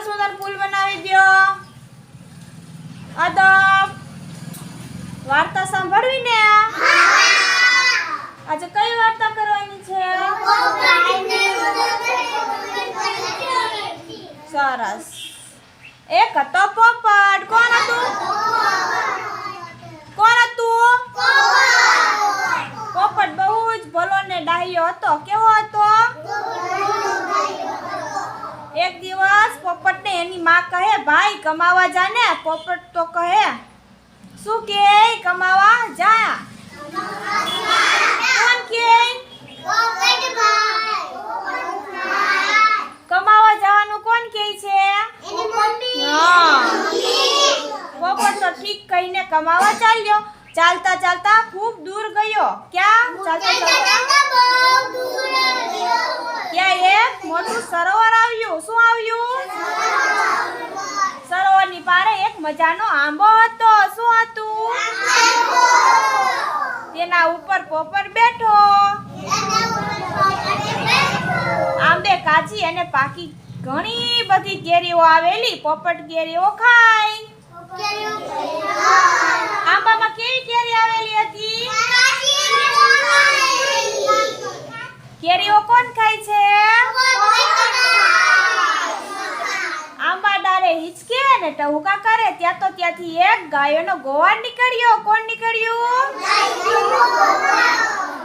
સરસ મજાનો પુલ બનાવી દ્યો. અદબ. વાર્તા સાંભળવી ને? આજે કઈ વાર્તા કરવાની છે? સરસ. એક હતો પોપટ કોણ હતું કોણ હતું પોપટ બહુ જ ભલો ને ડાહ્યો હતો કેવો હતો એક દિવસ પોપટને એની માં કહે ભાઈ કમાવા જા ને પોપટ તો કહે, શું કે કમાવા જા? કે? કમાવા જવાનું કોણ કે છે? પોપટ તો કહીને કમાવા ચાલ્યો. ચાલતા ચાલતા ખૂબ દૂર ગયો. ક્યાં? ચાલતા ચાલતા. ક્યાં એક મોટું સરોવર આવ્યું. શું આવ્યું? સરોવરની પારે એક મજાનો આંબો હતો. શું હતું? તેના ઉપર પોપર બેઠો. આંબે કાચી અને પાકી ઘણી બધી કેરીઓ આવેલી. પોપટ કેરીઓ ખાય આંબામાં કેવી કેરી આવેલી હતી? કેરીઓ કોણ ખાય છે આંબા ડારે ટહુકા કરે, ત્યાં તો ત્યાંથી એક ગાયોનો ગોવાળ નીકળ્યો. કોણ નીકળ્યું?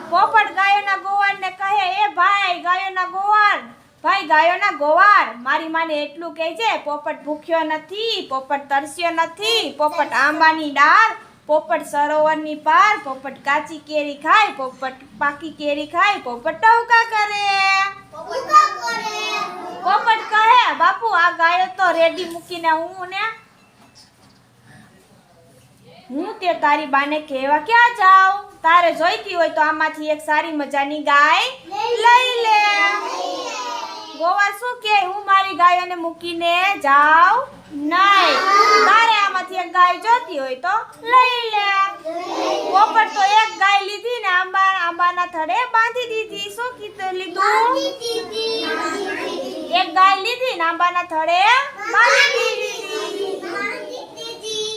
પોપટ ગાયોના ગોવાળને કહે, એ ભાઈ, ગાયોના ગોવાળ, ભાઈ, ગાયોના ગોવાળ. મારી માને એટલું કહે છે, પોપટ ભૂખ્યો નથી, પોપટ તરસ્યો નથી, પોપટ આંબાની ડાળ, પોપટ સરોવરની પાર, પોપટ કાચી કેરી ખાય, પોપટ પાકી કેરી ખાય, પોપટ ટહુકા કરે. પોપટ કહે, બાપુ, આ ગાયો તો રેડી મૂકીને હું ને. હું તે તારી બાને કહેવા ક્યાં જાઉં? તારે જોઈતી હોય તો આમાંથી એક સારી મજાની ગાય લઈ લે. ગોવા શું કે? હું મારી ગાયોને મૂકીને જાઉં નહીં. તારે આમાંથી એક ગાય જોતી હોય તો લઈ લે. પોપટ તો એક ગાય લીધી ને આંબા આંબાના થડે બાંધી દીધી. શું કીધું લીધું? એક ગાય લીધી ને આંબાના થડે બાંધી દીધી.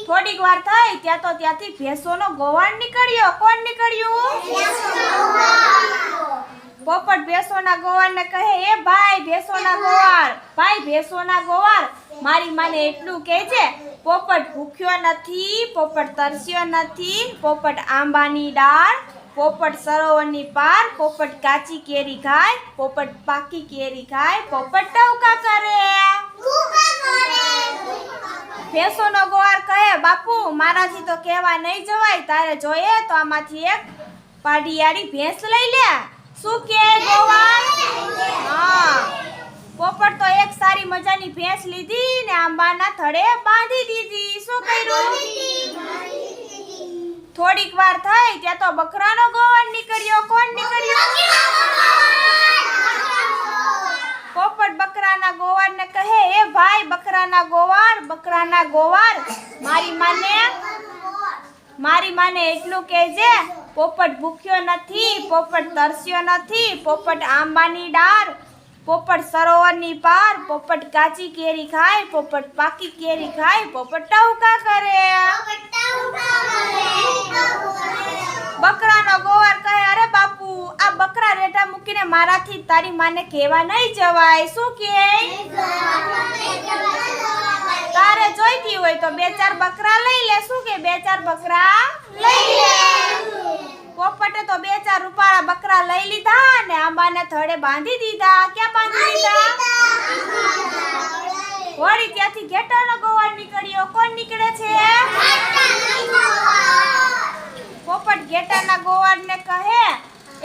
થોડીક વાર થઈ ત્યાં તો ત્યાંથી ભેંસોનો ગોવાળ નીકળ્યો. કોણ નીકળ્યું? પોપટ ભેંસોના ગોવાળને કહે, એ ભાઈ, ભેંસોના ગોવાળ, ભાઈ, ભેંસોના ગોવાળ. મારી માને એટલું કહે છે પોપટ ભૂખ્યો નથી, પોપટ તરસ્યો નથી, પોપટ આંબાની ડાળ, પોપટ સરોવરની પાર, પોપટ કાચી કેરી ખાય, પોપટ પાકી કેરી ખાય, પોપટ ટવકા કરે. ભેંસોનો ગોવાર કહે, બાપુ, મારાથી તો કહેવા નહીં જવાય, તારે જોઈએ તો આમાંથી એક પાડીયાળી ભેંસ લઈ લે. શું કે ગોવાર હા. પોપટ તો એક સારી મજાની ભેંસ લીધી ને આંબાના થડે બાંધી દીધી. શું કર્યું? થોડીક વાર થઈ ત્યાં તો બકરાનો ગોવાર નીકળ્યો. કોણ નીકળ્યો? પોપટ બકરાના ગોવાળને કહે, એ ભાઈ, બકરાના ગોવાળ બકરાના ગોવાળ, મારી માને મારી માને એટલું કહેજે પોપટ ભૂખ્યો નથી, પોપટ તરસ્યો નથી, પોપટ આંબાની ડાળ, પોપટ સરોવરની પાર, પોપટ કાચી કેરી ખાય, પોપટ પાકી કેરી ખાય, પોપટ ટહુકા કરે. બકરાનો ગોવાર કહે, અરે બાપુ, આ બકરા રેટા મૂકીને મારાથી તારી માને કહેવા નહીં જવાય. શું કે તારે જોઈતી હોય તો બે ચાર બકરા લઈ લે. શું કે બે ચાર બકરા લઈ લે. પોપટે તો બે ચાર રૂપાળા બકરા લઈ લીધા અને આંબાને થડે બાંધી દીધા. ક્યાં બાંધી દીધા? વળી ત્યાંથી ઘેટાનો ગોવાળ નીકળ્યો? કોણ નીકળે છે? પોપટ ઘેટાના ગોવાળને કહે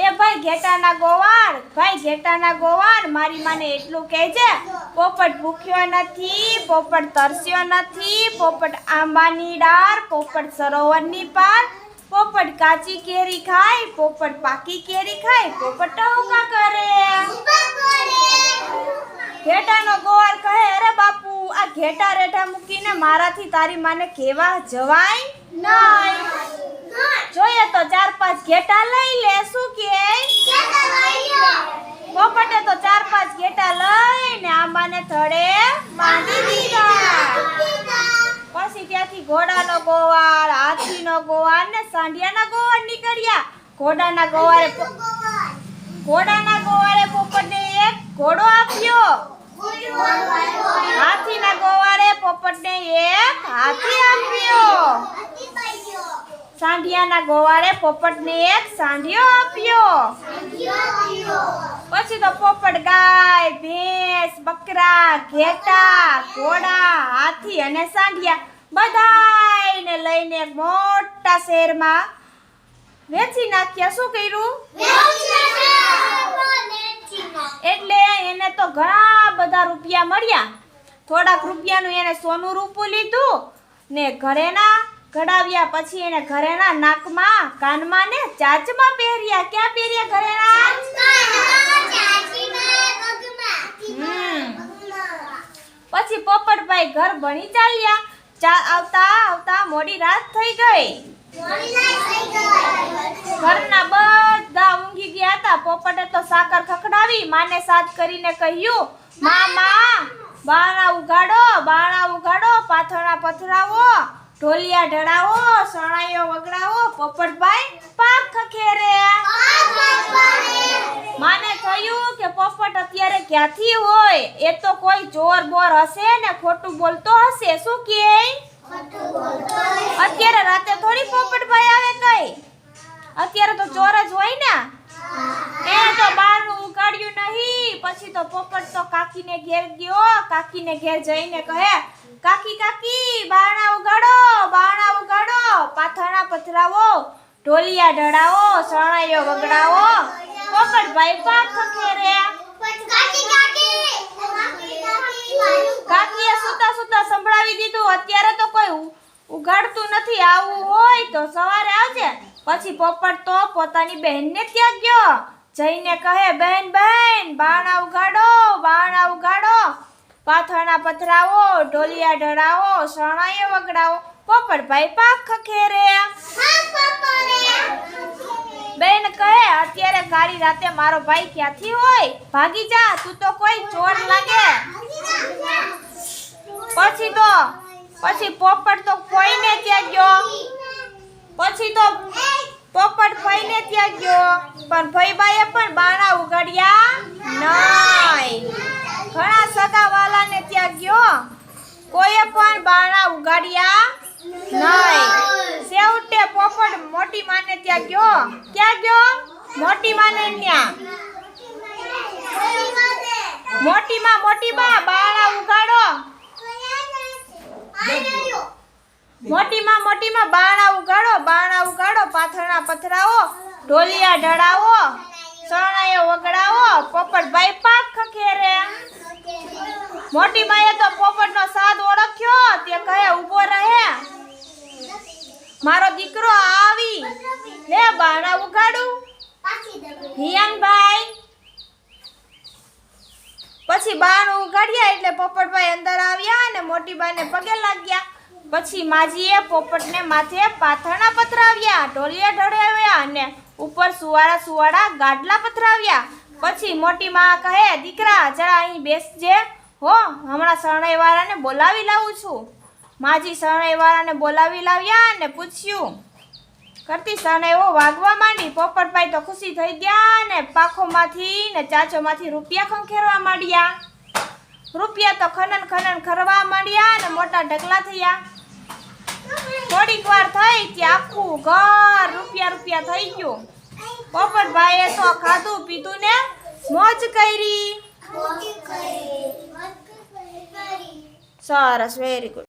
એ ભાઈ ઘેટાના ગોવાળ ભાઈ ઘેટાના ગોવાળ મારી માને એટલું કહેજે. પોપટ ભૂખ્યો નથી પોપટ તરસ્યો નથી પોપટ આંબાની ડાળ પોપટ સરોવરની પાર પોપટ કાચી કેરી ખાય પોપટ પાકી કેરી ખાય પોપટ ટહુકા કરે. ઘેટાનો ગોવાર કહે અરે બાપુ આ ઘેટા રેઠા મૂકીને મારાથી તારી માને કેવા જવાય? નહીં. જોઈએ તો ચાર પાંચ ઘેટા લઈ લે શું કે પોપટે તો ચાર પાંચ ઘેટા લઈને આંબાને થડે બાંધી પછી ઘોડાનો ગોવાળ, હાથીનો ગોવાળ ને સાંઢિયાના ગોવાળ નીકળ્યા. ઘોડાના ગોવાળે ઘોડાના ગોવાળે પોપટને એક ઘોડો આપ્યો. હાથીના ગોવાળે પોપટને એક હાથી આપ્યો. સાંઢિયાના ગોવાળે પોપટને એક સાંઢિયો આપ્યો. પછી તો પોપટ ગાય, ભેંસ, બકરા, ઘેટા, ઘોડા, હાથી અને સાંઢિયા બધાયને લઈને એક મોટા શહેરમાં વેચી નાખ્યા. શું કર્યું? એટલે એને તો ઘણા બધા રૂપિયા મળ્યા. થોડાક રૂપિયાનું એને સોનું રૂપું લીધું ને ઘરેના ઘડાવ્યા પછી એને ઘરેના નાકમાં કાનમાં ને ચાચમાં પહેર્યા. ક્યાં પહેર્યા ઘરેના પછી પોપટભાઈ ઘર ભણી ચાલ્યા. ચા આવતા આવતા મોડી રાત થઈ ગઈ. ઘરના બધા ઊંઘી ગયા હતા. પોપટે તો સાકર ખખડાવી, માને સાથ કરીને કહ્યું, મામા, બાણા ઉગાડો બાણા ઉગાડો, પાથરણા પથરાવો, ઢોલિયા ઢળાવો સણાઈઓ વગડાવો. પોપટભાઈ પાક ખખેરે. ક્યાંથી હોય? એ તો કોઈ ચોર બોર હશે ને ખોટું બોલતો હશે? શું કે અત્યારે રાતે થોડી પોપટભાઈ આવે કઈ અત્યારે તો ચોર જ હોય ને. એ તો બહારનું ઉગાડ્યું નહીં. પછી તો પોપટ તો કાકીને ઘેર ગયો. કાકીને ઘેર જઈને કહે કાકી કાકી બારણા ઉગાડો બારણા ઉગાડો. પાથરણા પથરાવો ઢોલિયા ઢળાવો શરણાઈઓ વગડાવો. પોપટભાઈ પાક ખખેરે કાકીએ સુતા સુતા સંભળાવી દીધું. અત્યારે તો કોઈ ઉ- ઉગાડતું નથી. આવું હોય તો સવારે આવજે. પછી પોપટ તો પોતાની બહેનને ત્યાં ગયો જઈને કહે, બહેન બહેન, બાણા ઉગાડો બાણા ઉગાડો પાથરના પથરાવો, ઢોલિયા ઢળાવો, શરણાઈઓ વગડાવો. પોપટભાઈ પાક ખખેરે બેન કહે અત્યારે કાળી રાતે મારો ભાઈ ક્યાંથી હોય? ભાગી જા તું તો કોઈ ચોર લાગે. પછી તો પછી પોપટ તો કોઈને ત્યાં ગયો? પછી તો પોપટ ભાઈને ત્યાં ગયો? પણ ભાઈબાએ પણ બાણા ઉગાડ્યા નહીં. ઘણા સગાવાલાને ત્યાં ગયો? કોઈએ પણ બાણા ઉગાડ્યા નહીં. છેવટે મોટી માને ત્યાં ગયો? ક્યાં ગયો? મોટી માને ત્યાં. મોટી માં મોટી માં બાણા ઉગાડો. મોટી માં મોટી માં બાણા ઉગાડો બાણા ઉગાડો, પાથરણા પથરાવો, ઢોલિયા ઢળાવો, શરણાઈઓ વગડાવો પોપટભાઈ પાક ખખેરે. મોટી માએ તો પોપટનો સાદ ઓળખ્યો, તે કહે, ઊભો રહે. મારો દીકરો આવી. લે બાણા ઉગાડું. હિયાનભાઈ પછી બાણું ઉગાડ્યા એટલે પોપટભાઈ અંદર આવ્યા અને મોટી બાને પગે લાગ્યા. પછી માજીએ પોપટને માથે પાથરણા પથરાવ્યા ઢોલિયા ઢળાવ્યા અને ઉપર સુવાળા સુવાળા ગાડલા પથરાવ્યા. પછી મોટી માં કહે, દીકરા, જરા અહીં બેસજે. હો, હમણાં શરણાઈ વાળાને બોલાવી લાવું છું. માજી શરણાઈ વાળાને બોલાવી લાવ્યા અને પૂછ્યું કરતી શરણાઈઓ વાગવા માંડી? પોપટભાઈ તો ખુશી થઈ ગયા ને પાખોમાંથી ને ચાચોમાંથી રૂપિયા ખંખેરવા માંડ્યા. રૂપિયા તો ખનન ખનન ખરવા માંડ્યા ને મોટા ઢગલા થયા. થોડીક વાર થઈ ત્યાં આખું ઘર રૂપિયા રૂપિયા થઈ ગયું. પોપટભાઈએ તો ખાધું પીધું ને મોજ કરી. સરસ વેરી ગુડ